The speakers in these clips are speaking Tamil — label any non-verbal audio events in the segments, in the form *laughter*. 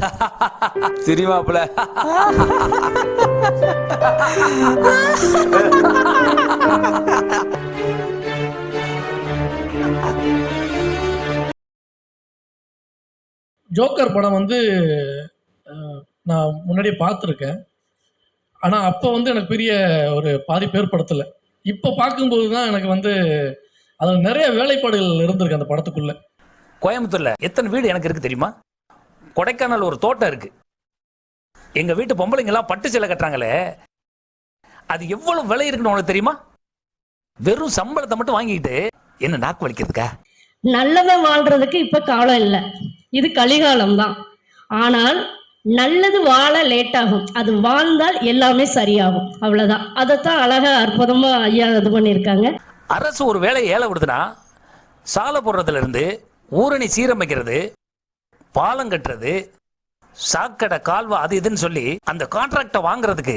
*laughs* சிரிமாப்புல ஜோக்கர் படம் வந்து நான் முன்னாடியே பார்த்துருக்கேன். ஆனால் அப்போ வந்து எனக்கு பெரிய ஒரு பாதிப்பு ஏற்படுத்தலை இப்போ பார்க்கும்போது தான் எனக்கு வந்து அதில் நிறைய வேலைப்பாடுகள் இருந்திருக்கு அந்த படத்துக்குள்ள. கோயம்புத்தூர்ல எத்தனை வீடு எனக்கு இருக்கு தெரியுமா? கொடைக்கானல் ஒரு தோட்டம் இருக்கு. எங்க வீட்டு பொம்பளைங்க எல்லாம் பட்டு சேலை கட்டுறாங்களே அது எவ்வளவு விலை இருக்குன்னு உனக்கு தெரியுமா? வெறும் சம்பளத்தை மட்டும் வாங்கிக்கிட்டு என்ன நாக்கு வலிக்கிறதுக்கா? நல்லவன் வாழ்றதுக்கு இப்ப காலம் இல்லை. இது கலிகாலம் தான் ஆனால் நல்லது வாழ லேட் ஆகும். அது வாழ்ந்தால் எல்லாமே சரியாகும். அவ்வளவுதான். அதைத்தான் அழகா அற்புதமா ஐயா இது பண்ணியிருக்காங்க. அரசு ஒரு வேலையை ஏல விடுதுன்னா சாலை போடுறதுல இருந்து ஊரணி சீரமைக்கிறது பாலம் கட்டுறது சாக்கடை கால்வா அது இதுன்னு சொல்லி அந்த கான்ட்ராக்டை வாங்குறதுக்கு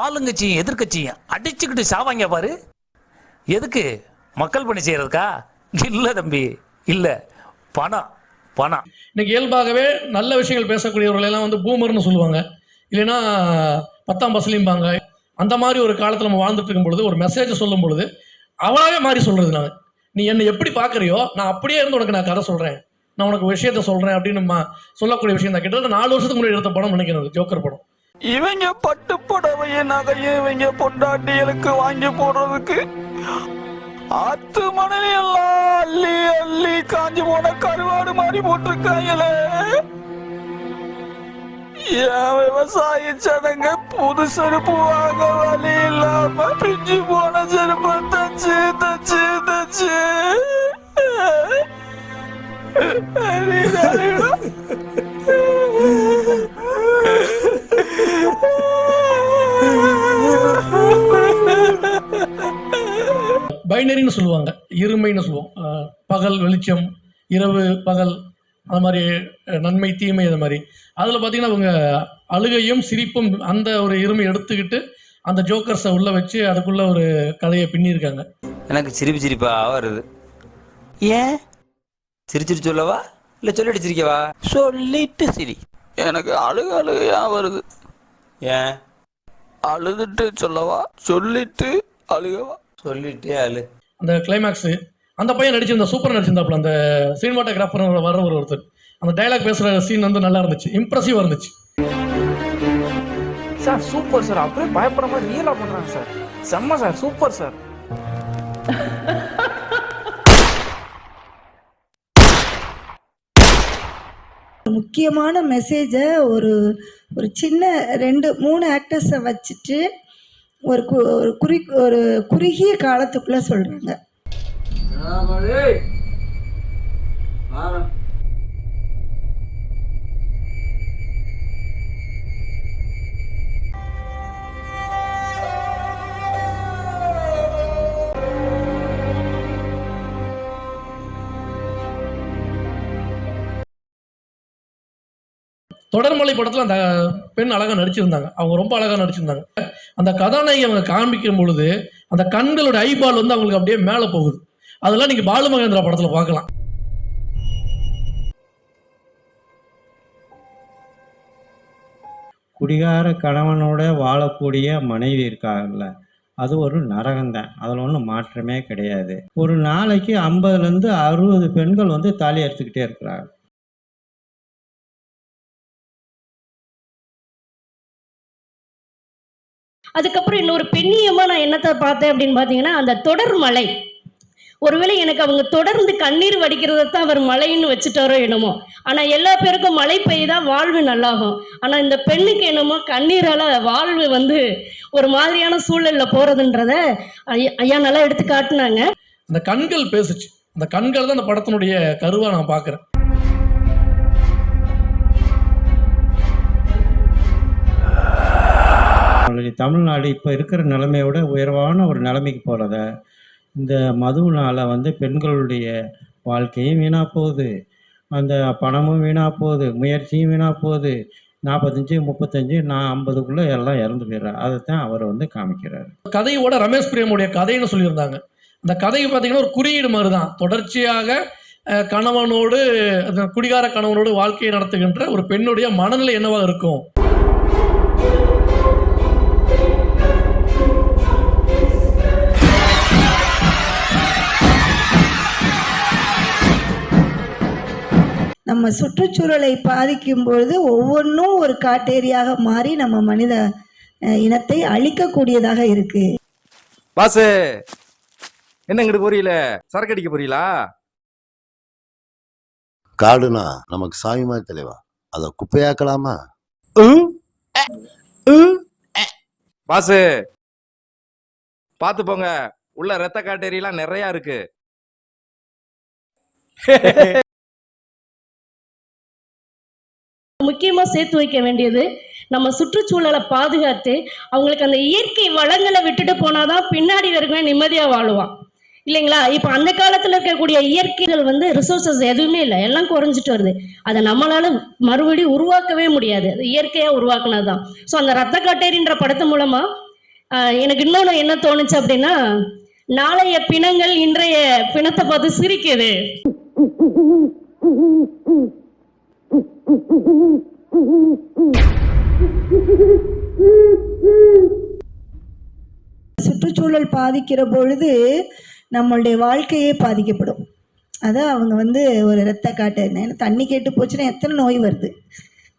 ஆளுங்கட்சியும் எதிர்கட்சியும் அடிச்சுக்கிட்டு சாவாங்க பாரு. எதுக்கு? மக்கள் பணி செய்யறதுக்கா? இல்ல தம்பி இல்ல. பணம் பணம். இன்னைக்கு இயல்பாகவே நல்ல விஷயங்கள் பேசக்கூடியவர்கள் எல்லாம் வந்து பூமர்னு சொல்லுவாங்க. இல்லைன்னா பத்தாம் பஸ்லிம்பாங்க அந்த மாதிரி ஒரு காலத்தில் நம்ம வாழ்ந்துட்டு இருக்கும் பொழுது ஒரு மெசேஜை சொல்லும் பொழுது அவளாவே மாறி சொல்றது நான் நீ என்னை எப்படி பார்க்குறியோ நான் அப்படியே இருந்து உனக்கு நான் கதை சொல்றேன். நான் உனக்கு விஷயத்த சொல்றேன் அப்படின்னு நம்ம சொல்லக்கூடிய விஷயம் தான். கிட்டத்தட்ட நாலு வருஷத்துக்கு முன்னாடி எடுத்த படம் நினைக்கிறேன் ஜோக்கர் படம். இவங்க பட்டு புடவைய நகையை இவங்க பொண்டாட்டிகளுக்கு வாங்கி போடுறதுக்கு ஆத்து மணலி எல்லாம் அள்ளி அள்ளி காஞ்சி போன கருவாடு மாதிரி போட்டிருக்காங்களே. என் விவசாய சடங்க புது செருப்பு வாங்க வழி இல்லாம பிஞ்சு போன செருப்பு தச்சு தச்சு தச்சு. பைனரின்னு சொல்லுவாங்க இருமைன்னு சொல்லுவோம். பகல் வெளிச்சம் இரவு பகல் அது மாதிரி நன்மை தீமை அது மாதிரி. அதில் பார்த்தீங்கன்னா அவங்க அழுகையும் சிரிப்பும் அந்த ஒரு இருமை எடுத்துக்கிட்டு அந்த ஜோக்கர்ஸை உள்ள வச்சு அதுக்குள்ள ஒரு கதையை பின்னியிருக்காங்க. எனக்கு சிரிப்பு சிரிப்பாக வருது. ஏன்? சிரிச்சிட்டு சொல்லவா? இல்ல சொல்லிட்டு சிரிக்கவா? சொல்லிட்டு சிரி. எனக்கு அழுக அழுகையா வருது. ஏன்? அழுதுட்டு சொல்லவா? சொல்லிட்டு அழுகவா? சொல்லிட்டே அழு. அந்த கிளைமேக்ஸு அந்த பையன் நடிச்சிருந்த சூப்பர் நடிச்சிருந்தாப்புல அந்த சினிமாட்டோகிராஃபர் வர்ற ஒரு ஒருத்தர். அந்த டைலாக் பேசுகிற சீன் வந்து நல்லா இருந்துச்சு இம்ப்ரெசிவாக இருந்துச்சு. Sir super sir. அப்படியே பயப்படுற மாதிரி ரியலா பண்றாங்க சார். செம்ம சார் சூப்பர் சார். *laughs* முக்கியமான மெசேஜை ஒரு ஒரு சின்ன ரெண்டு மூணு ஆக்டர்ஸை வச்சுட்டு ஒரு கு ஒரு குறி ஒரு குறுகிய காலத்துக்குள்ளே சொல்கிறாங்க தொடர்மலை படத்தில் அந்த பெண் அழகாக நடிச்சிருந்தாங்க. அவங்க ரொம்ப அழகாக நடிச்சிருந்தாங்க. அந்த கதாநாயகி அவங்க காண்பிக்கும் பொழுது அந்த கண்களோட ஐபால் வந்து அவங்களுக்கு அப்படியே மேலே போகுது. அதெல்லாம் நீங்கள் பாலு மகேந்திரா படத்தில் பார்க்கலாம். குடிகார கணவனோட வாழக்கூடிய மனைவி இருக்காங்கல்ல அது ஒரு நரகம்தான் அதில் ஒன்றும் மாற்றமே கிடையாது. ஒரு நாளைக்கு ஐம்பதுலேருந்து அறுபது பெண்கள் வந்து தாலி எடுத்துக்கிட்டே இருக்கிறாங்க. அதுக்கப்புறம் இன்னொரு பெண்ணியமா நான் என்னத்தை பார்த்தேன் அப்படின்னு பார்த்தீங்கன்னா அந்த தொடர் மலை. ஒருவேளை எனக்கு அவங்க தொடர்ந்து கண்ணீர் வடிக்கிறதை தான் அவர் மழைன்னு வச்சுட்டாரோ என்னமோ. ஆனா எல்லா பேருக்கும் மழை பெய்தா வாழ்வு நல்லாகும். ஆனா இந்த பெண்ணுக்கு என்னமோ கண்ணீரால வாழ்வு வந்து ஒரு மாதிரியான சூழல்ல போறதுன்றத ஐயா நல்லா எடுத்து காட்டினாங்க. அந்த கண்கள் பேசுச்சு. அந்த கண்கள் தான் அந்த படத்தினுடைய கருவாக நான் பார்க்குறேன். நம்மளுடைய தமிழ்நாடு இப்போ இருக்கிற நிலைமையோட உயர்வான ஒரு நிலைமைக்கு போகிறத இந்த மதுவினால் வந்து பெண்களுடைய வாழ்க்கையும் வீணாக போகுது. அந்த பணமும் வீணாக போகுது முயற்சியும் வீணாக போகுது. நாற்பத்தஞ்சு முப்பத்தஞ்சு நான் ஐம்பதுக்குள்ளே எல்லாம் இறந்து போயிடுறேன் அதைத்தான் அவர் வந்து காமிக்கிறார். கதையோட ரமேஷ் பிரியமுடைய கதைன்னு சொல்லியிருந்தாங்க. அந்த கதையை பார்த்தீங்கன்னா ஒரு குறியீடு மாதிரி தான் தொடர்ச்சியாக கணவனோடு அந்த குடிகார கணவனோடு வாழ்க்கையை நடத்துகின்ற ஒரு பெண்ணுடைய மனநிலை என்னவாக இருக்கும்? நம்ம சுற்றுச்சூழலை பாதிக்கும் பொழுது ஒவ்வொன்றும் ஒரு காட்டேரியாக மாறி நம்ம மனித இனத்தை அழிக்கக்கூடியதாக இருக்கு. பாசு என்ன இங்கிட்டு போறீல? சரக்கு அடிக்க போறீங்களா காடுனா நமக்கு சாமி மாதிரி தலைவா? அதை குப்பையாக்கலாமா? பாசு பாத்து போங்க. உள்ள ரத்த காட்டேரியெல்லாம் நிறைய இருக்கு. *laughs* கண்டிப்பாக சேர்த்து வைக்க வேண்டியது. நம்ம சுற்றுச்சூழலை பாதுகாத்து அவங்களுக்கு அந்த இயற்கை வளங்களை விட்டுட்டு போனாதான் பின்னாடி வரைக்கும் நிம்மதியா வாழுவான். இல்லைங்களா? இப்போ அந்த காலத்துல இருக்கக்கூடிய இயற்கைகள் வந்து ரிசோர்சஸ் எதுவுமே இல்லை. எல்லாம் குறைஞ்சிட்டு வருது. அதை நம்மளால மறுபடியும் உருவாக்கவே முடியாது. இயற்கையாக இயற்கையா உருவாக்குனதுதான். ஸோ அந்த ரத்த காட்டேரின்ற படத்து மூலமா ஆஹ், எனக்கு இன்னொன்று என்ன தோணுச்சு அப்படின்னா நாளைய பிணங்கள் இன்றைய பிணத்தை பார்த்து சிரிக்குது. சுற்றுச்சூழல் பாதிக்கிற பொழுது நம்மளுடைய வாழ்க்கையே பாதிக்கப்படும். அதான் அவங்க வந்து ஒரு ரத்த காட்டு ஏன்னா தண்ணி கெட்டு போச்சுன்னா எத்தனை நோய் வருது?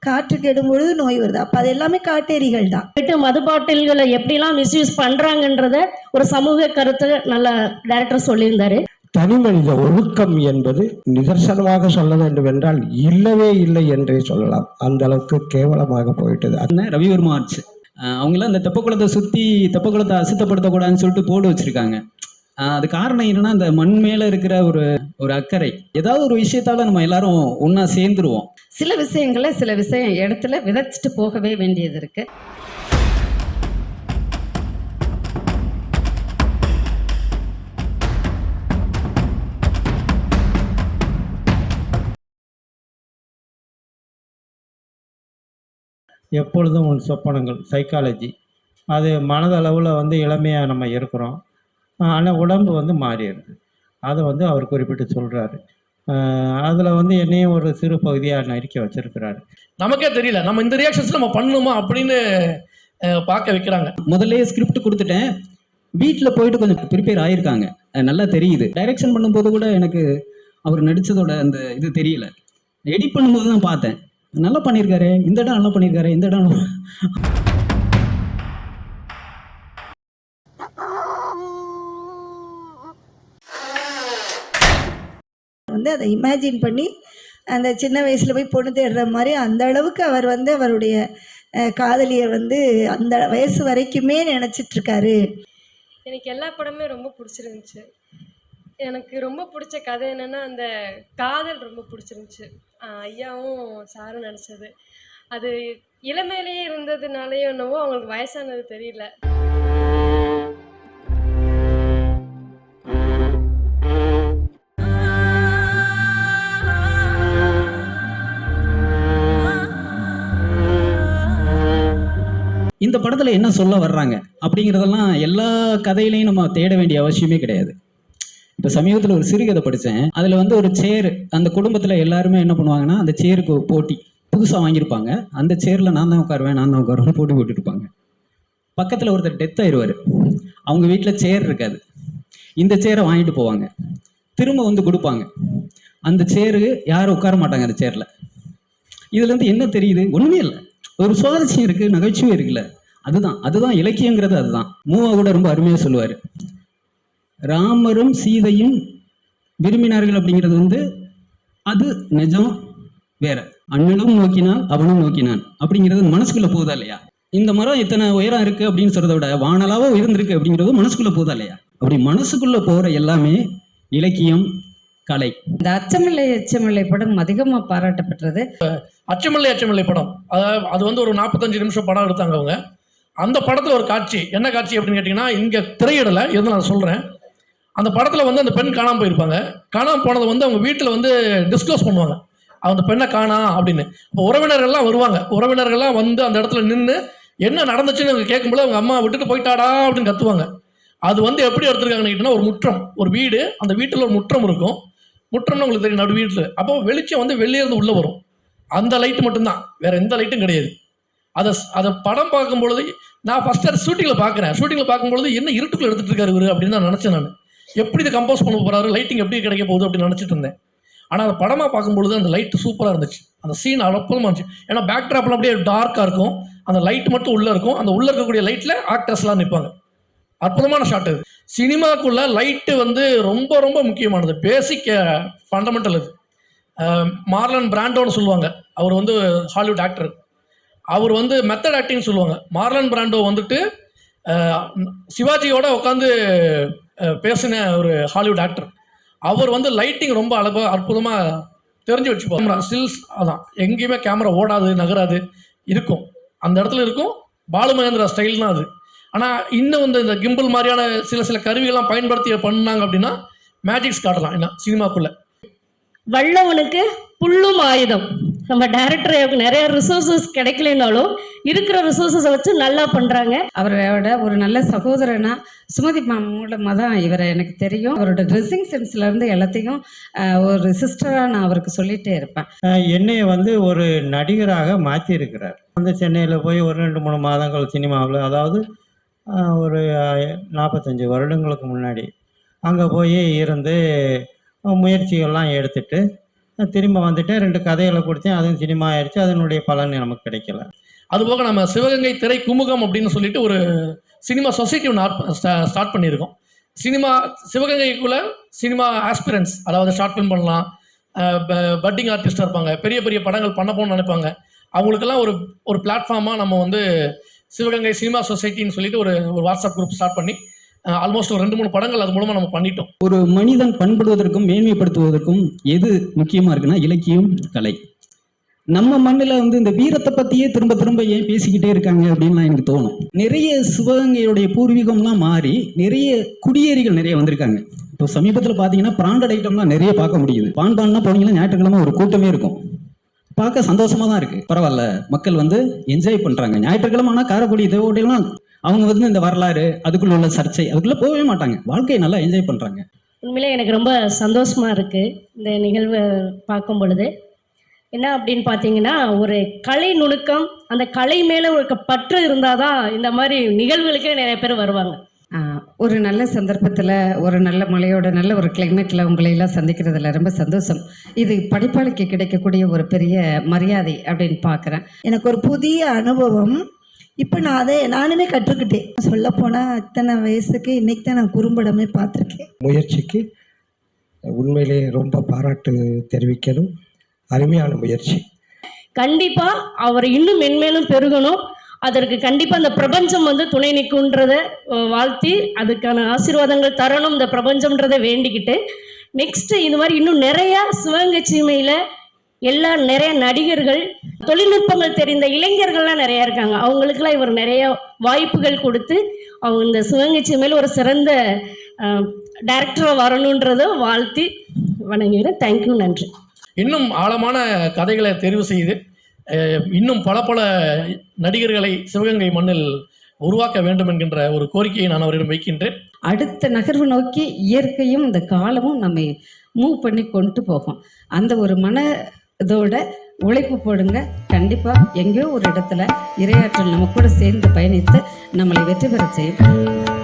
காற்று கெடும் பொழுது நோய் வருது. அப்போ அது எல்லாமே காட்டேரிகள் தான். போயிட்டு மது பாட்டில்களை எப்படிலாம் மிஸ்யூஸ் பண்றாங்கன்றத ஒரு சமூக கருத்து நல்ல டைரக்டர் சொல்லியிருந்தாரு. தனி மனித ஒழுக்கம் என்பது நிதர்சனமாக சொல்ல வேண்டும் என்றால் இல்லவே இல்லை என்றே சொல்லலாம். அந்த அளவுக்கு கேவலமாக போயிட்டது. அண்ணன் ரவிவர்மா ஆர்ட்ஸ் அவங்களாம் அந்த தெப்பக்குளத்தை சுற்றி தெப்பக்குளத்தை அசுத்தப்படுத்தக்கூடாதுன்னு சொல்லிட்டு போர்டு வச்சிருக்காங்க. அது காரணம் என்னன்னா அந்த மண் மேல இருக்கிற ஒரு ஒரு அக்கறை. ஏதாவது ஒரு விஷயத்தால நம்ம எல்லாரும் ஒண்ணா சேர்ந்துருவோம். சில விஷயங்களை சில விஷயம் இடத்துல விதைச்சிட்டு போகவே வேண்டியது இருக்கு. எப்பொழுதும் உன் சொப்பனங்கள் சைக்காலஜி அது மனதளவில் வந்து இளமையாக நம்ம இருக்கிறோம். ஆனால் உடம்பு வந்து மாறிடுது. அதை வந்து அவர் குறிப்பிட்டு சொல்கிறாரு அதில் வந்து என்னையும் ஒரு சிறு பகுதியாக நறுக்கி வச்சிருக்கிறாரு. நமக்கே தெரியல. நம்ம இந்த ரியாக்ஷன்ஸ் நம்ம பண்ணணுமா அப்படின்னு பார்க்க வைக்கிறாங்க. முதல்ல ஸ்கிரிப்ட் கொடுத்துட்டேன். வீட்டில் போயிட்டு கொஞ்சம் ப்ரிப்பேர் ஆயிருக்காங்க. அஹ் நல்லா தெரியுது. டைரக்ஷன் பண்ணும்போது கூட எனக்கு அவர் நடிச்சதோட அந்த இது தெரியல. எடிட் பண்ணும்போது தான் பார்த்தேன். நல்லா பண்ணியிருக்காரு இந்த இடம் நல்லா பண்ணியிருக்காரு இந்த இடம் நல்லா- வந்து அதை இமேஜின் பண்ணி அந்த சின்ன வயசில் போய் பொண்ணு தேடுற மாதிரி அந்த அளவுக்கு அவர் வந்து அவருடைய காதலியை வந்து அந்த வயசு வரைக்குமே நினச்சிட்டு இருக்காரு எனக்கு எல்லா படமே ரொம்ப பிடிச்சிருந்துச்சு. எனக்கு ரொம்ப பிடிச்ச கதை என்னன்னா அந்த காதல் ரொம்ப பிடிச்சிருந்துச்சு. ஐயாவும் சாரும் நினச்சது அது இளமையிலேயே இருந்ததுனாலயோ என்னவோ அவங்களுக்கு வயசானது தெரியல. இந்த படத்துல என்ன சொல்ல வர்றாங்க அப்படிங்கிறதெல்லாம் எல்லா கதையிலையும் நம்ம தேட வேண்டிய அவசியமே கிடையாது. இப்போ சமீபத்தில் ஒரு சிறுகதை படித்தேன் அதில் வந்து ஒரு சேர் அந்த குடும்பத்தில் எல்லாருமே என்ன பண்ணுவாங்கன்னா அந்த சேருக்கு ஒரு போட்டி புதுசாக வாங்கியிருப்பாங்க. அந்த சேரில் நான் தான் உட்காருவேன் நான் தான் உட்காருவேன் போட்டி போட்டுட்டு இருப்பாங்க பக்கத்தில் ஒருத்தர் டெத் ஆயிடுவார் அவங்க வீட்டில் சேர் இருக்காது. இந்த சேரை வாங்கிட்டு போவாங்க. திரும்ப வந்து கொடுப்பாங்க. அந்த சேரு யாரும் உட்கார மாட்டாங்க அந்த சேரில் இதுலேருந்து என்ன தெரியுது? ஒன்றுமே இல்லை. ஒரு சுவாரஸ்யம் இருக்குது நகைச்சுவை இருக்குல்ல. அதுதான் அதுதான் இலக்கியங்கிறது அதுதான். மூவா கூட ரொம்ப அருமையாக சொல்லுவார். ராமரும் சீதையும் விரும்பினார்கள் அப்படிங்கிறது வந்து அது நிஜம்? வேற. அண்ணனும் நோக்கினான் அவனும் நோக்கினான். அப்படிங்கிறது மனசுக்குள்ள போதா இல்லையா? இந்த மரம் இத்தனை உயரம் இருக்கு அப்படின்னு சொல்றதை விட வானலாவோ உயர்ந்திருக்கு அப்படிங்கிறது மனசுக்குள்ள போதா இல்லையா? அப்படி மனசுக்குள்ள போற எல்லாமே இலக்கியம் கலை. இந்த அச்சமில்லை எச்சமில்லை படம் அதிகமாக பாராட்டப்பட்டது. அச்சமில்லை அச்சமில்லை படம். அதாவது அது வந்து ஒரு நாற்பத்தஞ்சு நிமிஷம் படம் எடுத்தாங்க அவங்க. அந்த படத்தில் ஒரு காட்சி. என்ன காட்சி அப்படின்னு கேட்டிங்கன்னா இங்கே திரையிடலை இருந்து நான் சொல்கிறேன் அந்த படத்தில் வந்து அந்த பெண் காணாமல் போயிருப்பாங்க. காணாமல் போனதை வந்து அவங்க வீட்டில் வந்து டிஸ்க்ளோஸ் பண்ணுவாங்க. அந்த பெண்ணை காணா அப்படின்னு. இப்போ உறவினர்கள்லாம் வருவாங்க. உறவினர்கள்லாம் வந்து அந்த இடத்துல நின்று என்ன நடந்துச்சுன்னு அவங்க கேட்கும்போது அவங்க அம்மா விட்டுட்டு போயிட்டாடா அப்படின்னு கத்துவாங்க. அது வந்து எப்படி எடுத்துருக்காங்கன்னு கேட்டிங்கன்னா ஒரு முற்றம். ஒரு வீடு அந்த வீட்டில் ஒரு முற்றம் இருக்கும். முற்றம்னு உங்களுக்கு தெரியும் நடு வீட்டில். அப்போ வெளிச்சம் வந்து வெளியே இருந்து உள்ளே வரும். அந்த லைட்டு மட்டும்தான். வேற எந்த லைட்டும் கிடையாது. அதை அதை படம் பார்க்கும்பொழுது நான் ஃபஸ்ட்டு அதை ஷூட்டிங்கில் பார்க்குறேன். ஷூட்டிங்கில் பார்க்கும்பொழுது என்ன இருட்டுக்குள்ள எடுத்துகிட்டு இருக்காரு இவரு? அப்படின்னு தான் நினச்சேன் நான். எப்படி இதை கம்போஸ் பண்ண போகிறாரு லைட்டிங் எப்படி கிடைக்க போகுது அப்படின்னு நினச்சிட்டு இருந்தேன். ஆனால் அந்த படமாக பார்க்கும்பொழுது அந்த லைட் சூப்பராக இருந்துச்சு. அந்த சீன் அற்புதமாக இருந்துச்சு. ஏன்னா பேக் ட்ராப்பில் அப்படியே டார்க்காக இருக்கும். அந்த லைட் மட்டும் உள்ளே இருக்கும். அந்த உள்ளே இருக்கக்கூடிய லைட்டில் ஆக்டர்ஸ்லாம் நிற்பாங்க அற்புதமான ஷாட் இது சினிமாக்குள்ள லைட்டு வந்து ரொம்ப ரொம்ப முக்கியமானது. பேசிக் ஃபண்டமெண்டல் இது மார்லன் பிராண்டோன்னு சொல்லுவாங்க. அவர் வந்து ஹாலிவுட் ஆக்டர் அவர் வந்து மெத்தட் ஆக்டிங்னு சொல்லுவாங்க. மார்லன் பிராண்டோ வந்துட்டு சிவாஜியோட உட்காந்து பேசின ஒரு ஹாலிவுட் ஆக்டர் அவர் வந்து லைட்டிங் ரொம்ப அழகா அற்புதமாக தெரிஞ்சு வச்சுப்போம் ஸ்டில்ஸ் அதான். எங்கேயுமே கேமரா ஓடாது நகராது இருக்கும். அந்த இடத்துல இருக்கும். பாலு மகேந்திரா ஸ்டைல் தான் அது. ஆனால் இன்னும் வந்து இந்த கிம்பிள் மாதிரியான சில சில கருவிகள்லாம் பயன்படுத்தி பண்ணாங்க அப்படின்னா மேஜிக்ஸ் காட்டலாம் என்ன சினிமாக்குள்ளே. வல்லவனுக்கு புல்லும் ஆயுதம். நம்ம டைரக்டர் நிறைய ரிசோர்சஸ் கிடைக்கலனாலும் இருக்கிற ரிசோர்சஸை வச்சு நல்லா பண்றாங்க. அவரோட ஒரு நல்ல சகோதரனா சுமதி மூலமாக தான் இவரை எனக்கு தெரியும். அவரோட ட்ரெஸ்ஸிங் சென்ஸ்ல இருந்து எல்லாத்தையும் ஒரு சிஸ்டராக நான் அவருக்கு சொல்லிட்டே இருப்பேன். என்னைய வந்து ஒரு நடிகராக மாற்றியிருக்கிறார் வந்து சென்னையில் போய் ஒரு ரெண்டு மூணு மாதங்கள் சினிமாவில் அதாவது ஒரு நாற்பத்தஞ்சு வருடங்களுக்கு முன்னாடி அங்கே போய் இருந்து முயற்சிகள்லாம் எடுத்துட்டு திரும்ப வந்துட்டு ரெண்டு கதைகளை கொடுத்தேன். அதுவும் சினிமா ஆயிடுச்சு. அதனுடைய பலன் நமக்கு கிடைக்கல. அதுபோக நம்ம சிவகங்கை திரை குமுகம் அப்படின்னு சொல்லிட்டு ஒரு சினிமா சொசைட்டி ஒன்று ஸ்டார்ட் பண்ணியிருக்கோம். சினிமா சிவகங்கைக்குள்ள சினிமா ஆஸ்பிரன்ஸ் அதாவது ஷார்ட் ஃபிலிம் பண்ணலாம். பட்டிங் ஆர்டிஸ்டாக இருப்பாங்க. பெரிய பெரிய படங்கள் பண்ண போகணும்னு நினைப்பாங்க. அவங்களுக்கெல்லாம் ஒரு ஒரு பிளாட்ஃபார்மாக நம்ம வந்து சிவகங்கை சினிமா சொசைட்டின்னு சொல்லிட்டு ஒரு ஒரு வாட்ஸ்அப் குரூப் ஸ்டார்ட் பண்ணி ஆல்மோஸ்ட் ஒரு ரெண்டு மூணு படங்கள் அது மூலமாக நம்ம பண்ணிட்டோம். ஒரு மனிதன் பண்படுவதற்கும் மேன்மைப்படுத்துவதற்கும் எது முக்கியமா இருக்குன்னா இலக்கியம் கலை. நம்ம மண்ணில் வந்து இந்த வீரத்தை பத்தியே திரும்ப திரும்ப ஏன் பேசிக்கிட்டே இருக்காங்க அப்படின்லாம் எனக்கு தோணும். நிறைய சிவகங்கையுடைய பூர்வீகம்லாம் மாறி நிறைய குடியேறிகள் நிறைய வந்திருக்காங்க. இப்போ சமீபத்தில் பார்த்தீங்கன்னா பிராண்டட் ஐட்டம்லாம் நிறைய பார்க்க முடியுது. பான்பான்னா போனீங்கன்னா ஞாயிற்றுக்கிழமை ஒரு கூட்டமே இருக்கும். பார்க்க சந்தோஷமா தான் இருக்கு. பரவாயில்ல. மக்கள் வந்து என்ஜாய் பண்றாங்க. ஞாயிற்றுக்கிழமை ஆனால் காரக்குடி தேவோடையெல்லாம் அவங்க வந்து இந்த வரலாறு அதுக்குள்ள உள்ள சர்ச்சை அதுக்குள்ள போகவே மாட்டாங்க. வாழ்க்கையை நல்லா என்ஜாய் பண்றாங்க. உண்மையிலே எனக்கு ரொம்ப சந்தோஷமா இருக்கு இந்த நிகழ்வை பார்க்கும் பொழுது. என்ன அப்படின்னு பார்த்தீங்கன்னா ஒரு கலை நுணுக்கம் அந்த கலை மேலே ஒரு க- பற்று இருந்தால் தான் இந்த மாதிரி நிகழ்வுகளுக்கே நிறைய பேர் வருவாங்க. ஒரு நல்ல சந்தர்ப்பத்தில் ஒரு நல்ல மழையோட நல்ல ஒரு கிளைமேட்டில் உங்களை எல்லாம் சந்திக்கிறதுல ரொம்ப சந்தோஷம். இது படைப்பாளிக்கு கிடைக்கக்கூடிய ஒரு பெரிய மரியாதை அப்படின்னு பார்க்குறேன். எனக்கு ஒரு புதிய அனுபவம். இப்போ நான் அதை நானுமே கற்றுக்கிட்டேன். சொல்லப்போனால் இத்தனை வயசுக்கு இன்னைக்கு தான் நான் குறும்படமே பார்த்துருக்கேன். முயற்சிக்கு உண்மையிலே ரொம்ப பாராட்டு தெரிவிக்கணும். அருமையான முயற்சி. கண்டிப்பா அவர் இன்னும் மென்மேலும் பெருகணும். அதற்கு கண்டிப்பா அந்த பிரபஞ்சம் வந்து துணை நிற்குன்றத வாழ்த்தி அதுக்கான ஆசீர்வாதங்கள் தரணும் இந்த பிரபஞ்சம்ன்றதை வேண்டிக்கிட்டு நெக்ஸ்ட் இது மாதிரி இன்னும் நிறைய சிவகங்கை சீமையில எல்லா நிறைய நடிகர்கள் தொழில்நுட்பங்கள் தெரிந்த இளைஞர்கள்லாம் நிறைய இருக்காங்க. அவங்களுக்குலாம் இவர் நிறைய வாய்ப்புகள் கொடுத்து அவங்க இந்த சிவகங்கை சீமையில் ஒரு சிறந்த டைரக்டராக வரணுன்றதை வாழ்த்தி வணங்குகிறேன் தேங்க்யூ நன்றி. இன்னும் ஆழமான கதைகளை தெரிவு செய்து இன்னும் பல பல நடிகர்களை சிவகங்கை மண்ணில் உருவாக்க வேண்டும் என்கின்ற ஒரு கோரிக்கையை நான் அவரிடம் வைக்கின்றேன். அடுத்த நகர்வு நோக்கி இயற்கையும் இந்த காலமும் நம்மை மூவ் பண்ணி கொண்டு போகும். அந்த ஒரு மன இதோட உழைப்பு போடுங்க. கண்டிப்பாக எங்கேயோ ஒரு இடத்துல இரையாற்றல் நம்ம கூட சேர்ந்து பயணித்து நம்மளை வெற்றி பெற செய்யும்.